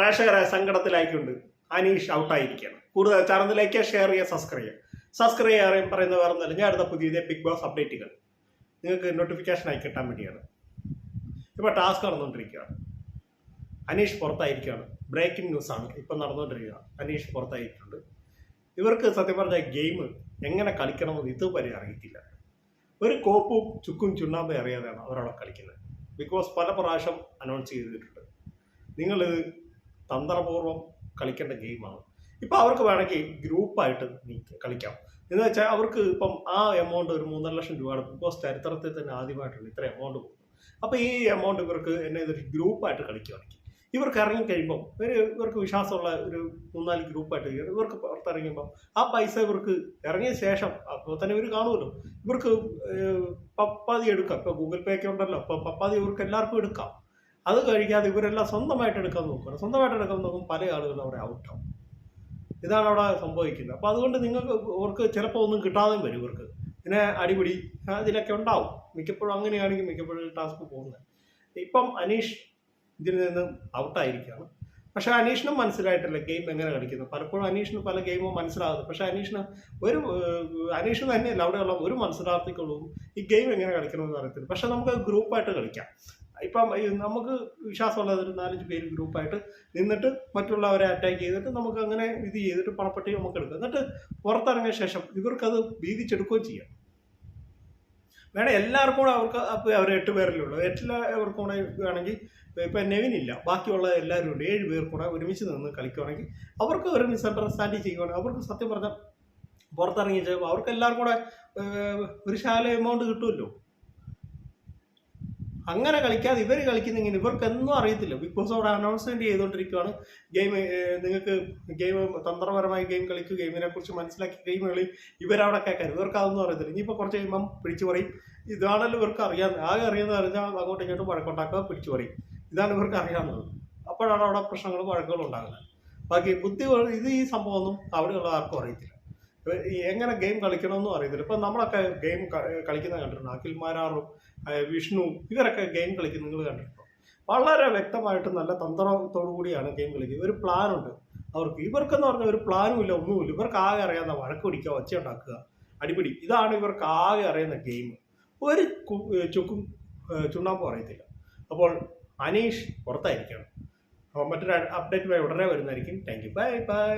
പ്രേക്ഷകരെ സങ്കടത്തിലായിക്കൊണ്ട് അനീഷ് ഔട്ടായിരിക്കുകയാണ്. കൂടുതൽ ചാനലിലേക്ക് ഷെയർ ചെയ്യുക സബ്സ്ക്രൈബ് ചെയ്യുക. സബ്സ്ക്രൈബ് ചെയ്യാൻ പറയുന്ന വേറെ ഒന്നല്ല ഞാൻ അടുത്ത പുതിയ ബിഗ് ബോസ് അപ്ഡേറ്റുകൾ നിങ്ങൾക്ക് നോട്ടിഫിക്കേഷൻ ആയി കിട്ടാൻ വേണ്ടിയാണ്. ഇപ്പോൾ ടാസ്ക് നടന്നുകൊണ്ടിരിക്കുകയാണ്. അനീഷ് പുറത്തായിരിക്കുകയാണ്. ബ്രേക്കിംഗ് ന്യൂസ് ആണ്. ഇപ്പം നടന്നുകൊണ്ടിരിക്കുക അനീഷ് പുറത്തായിട്ടുണ്ട്. ഇവർക്ക് സത്യം പറഞ്ഞ ഗെയിം എങ്ങനെ കളിക്കണമെന്ന് ഇതുവരെ അറിയത്തില്ല. ഒരു കോപ്പും ചുക്കും ചുണ്ണാമ്പും അറിയാതെയാണ് അവരവിടെ കളിക്കുന്നത്. ബിക്കോസ് പല പ്രാവശ്യം അനൗൺസ് ചെയ്തിട്ടുണ്ട്. നിങ്ങളിത് തന്ത്രപൂർവം കളിക്കേണ്ട ഗെയിമാണ് ഇപ്പം അവർക്ക് വേണമെങ്കിൽ ഗ്രൂപ്പായിട്ട് കളിക്കാം. എന്ന് വെച്ചാൽ അവർക്ക് ഇപ്പം ആ എമൗണ്ട് ഒരു മൂന്നര ലക്ഷം രൂപയാണ് ബിഗ് ബോസ് ചരിത്രത്തിൽ തന്നെ ആദ്യമായിട്ടാണ് ഇത്ര എമൗണ്ട് പോകുന്നത് അപ്പോൾ ഈ എമൗണ്ട് ഇവർക്ക് എന്നെ ഇതൊരു ഗ്രൂപ്പായിട്ട് കളിക്കുകയാണെങ്കിൽ ഇവർക്ക് ഇറങ്ങി കഴിയുമ്പോൾ ഒരു ഇവർക്ക് വിശ്വാസമുള്ള ഒരു മൂന്നാൽ ഗ്രൂപ്പായിട്ട്. ഇവർക്ക് പുറത്തിറങ്ങിയപ്പോൾ ആ പൈസ ഇവർക്ക് ഇറങ്ങിയ ശേഷം അപ്പോൾ തന്നെ ഇവർ കാണുമല്ലോ. ഇവർക്ക് പപ്പാതി എടുക്കാം. ഇപ്പോൾ ഗൂഗിൾ പേ ഒക്കെ ഉണ്ടല്ലോ. അപ്പോൾ പപ്പാതി ഇവർക്ക് എല്ലാവർക്കും എടുക്കാം. അത് കഴിക്കാതെ ഇവരെല്ലാം സ്വന്തമായിട്ട് എടുക്കാൻ നോക്കുക സ്വന്തമായിട്ട് എടുക്കാൻ നോക്കും പല ആളുകളും അവിടെ ഔട്ടാവും ഇതാണ് അവിടെ സംഭവിക്കുന്നത്. അപ്പോൾ അതുകൊണ്ട് നിങ്ങൾക്ക് ഇവർക്ക് ചിലപ്പോൾ ഒന്നും കിട്ടാതെയും വരും ഇവർക്ക്. പിന്നെ അടിപിടി ഇതിലൊക്കെ ഉണ്ടാവും. മിക്കപ്പോഴും അങ്ങനെയാണെങ്കിൽ മിക്കപ്പോഴും ടാസ്ക് പോകുന്നത്. ഇപ്പം അനീഷ് ഇതിൽ നിന്ന് ഔട്ടായിരിക്കുകയാണ് പക്ഷേ അനീഷിനും മനസ്സിലായിട്ടില്ല ഗെയിം എങ്ങനെ കളിക്കുന്നത് പലപ്പോഴും അനീഷിന് പല ഗെയിമും മനസ്സിലാകുന്നു. പക്ഷേ അനീഷിന് ഒരു അനീഷ് തന്നെയല്ല അവിടെയുള്ള ഒരു മത്സരാർത്ഥിക്കുള്ളൂ ഈ ഗെയിം എങ്ങനെ കളിക്കണമെന്ന് അറിയത്തില്ല. പക്ഷേ നമുക്ക് ഗ്രൂപ്പായിട്ട് കളിക്കാം. ഇപ്പം നമുക്ക് വിശ്വാസമുള്ള ഒരു നാലഞ്ച് പേര് ഗ്രൂപ്പായിട്ട് നിന്നിട്ട് മറ്റുള്ളവരെ അറ്റാക്ക് ചെയ്തിട്ട് നമുക്ക് അങ്ങനെ ഇത് ചെയ്തിട്ട് പണപ്പെട്ടി നമുക്ക് എടുക്കാം. എന്നിട്ട് പുറത്തിറങ്ങിയ ശേഷം ഇവർക്കത് വീതിച്ചെടുക്കുകയും ചെയ്യാം. വേണം എല്ലാവർക്കും കൂടെ അവർക്ക് അപ്പോൾ അവർ എട്ട് പേരിലുള്ളൂ. എല്ലാവർക്കും കൂടെ വേണമെങ്കിൽ ഇപ്പം നെവിനില്ല ബാക്കിയുള്ള എല്ലാവരും ഉണ്ട്. ഏഴ് പേർ കൂടെ ഒരുമിച്ച് നിന്ന് കളിക്കുകയാണെങ്കിൽ അവർക്ക് ഒരു മിസ്അണ്ടർസ്റ്റാൻഡിങ് ചെയ്യുകയാണെങ്കിൽ അവർക്ക് സത്യം പറഞ്ഞാൽ പുറത്തിറങ്ങി അവർക്ക് എല്ലാവർക്കും കൂടെ ഒരു ശാല എമൗണ്ട് കിട്ടുമല്ലോ. അങ്ങനെ കളിക്കാതെ ഇവർ കളിക്കുന്നെങ്കിൽ ഇവർക്ക് ഒന്നും അറിയത്തില്ല. ബിഗ് ബോസ് അവിടെ അനൗൺസ്മെന്റ് ചെയ്തുകൊണ്ടിരിക്കുകയാണ് ഗെയിം നിങ്ങൾക്ക് ഗെയിം തന്ത്രപരമായി ഗെയിം കളിക്കുക ഗെയിമിനെ കുറിച്ച് മനസ്സിലാക്കി ഗെയിം കളി ഇവരവിടെ കേൾക്കാൻ ഇവർക്ക് അതൊന്നും അറിയത്തില്ല. ഇനിയിപ്പോൾ കുറച്ച് കഴിയുമ്പം പിടിച്ചു പറയും. ഇതാണല്ലോ ഇവർക്ക് അറിയാവുന്നത് ആകെ അറിയാമെന്ന് പറഞ്ഞാൽ അങ്ങോട്ടും ഇങ്ങോട്ടും വഴക്കുണ്ടാക്കുക പിടിച്ചു പറയും. ഇതാണ് ഇവർക്ക് അറിയാവുന്നത്. അപ്പോഴാണ് അവിടെ പ്രശ്നങ്ങളും വഴക്കുകളും ഉണ്ടാകുന്നത്. ബാക്കി ബുദ്ധി ഇത് ഈ സംഭവമൊന്നും അവിടെയുള്ള ആർക്കും അറിയത്തില്ല. എങ്ങനെ ഗെയിം കളിക്കണമെന്നും അറിയത്തില്ല. ഇപ്പം നമ്മളൊക്കെ ഗെയിം കളിക്കുന്നത് കണ്ടിട്ടുണ്ട്? അഖിൽമാരാറും വിഷ്ണു ഇവരൊക്കെ ഗെയിം കളിക്കുന്നത് നിങ്ങൾ കണ്ടിട്ടുണ്ടോ? വളരെ വ്യക്തമായിട്ട് നല്ല തന്ത്രത്തോടു കൂടിയാണ് ഗെയിം കളിക്കുന്നത്. ഒരു പ്ലാനുണ്ട് അവർക്ക് ഇവർക്കെന്ന് പറഞ്ഞാൽ ഒരു പ്ലാനും ഇല്ല ഒന്നുമില്ല. ഇവർക്ക് ആകെ അറിയാവുന്ന വഴക്ക് പിടിക്കുക ഒച്ച ഉണ്ടാക്കുക അടിപിടി. ഇതാണ് ഇവർക്ക് ആകെ അറിയുന്ന ഗെയിം ഒരു ചുക്കും ചുണ്ണാമ്പും അറിയത്തില്ല. അപ്പോൾ അനീഷ് പുറത്തായിരിക്കണം. മറ്റൊരു അപ്ഡേറ്റുമായി ഉടനെ വരുന്നതായിരിക്കും. Thank you bye bye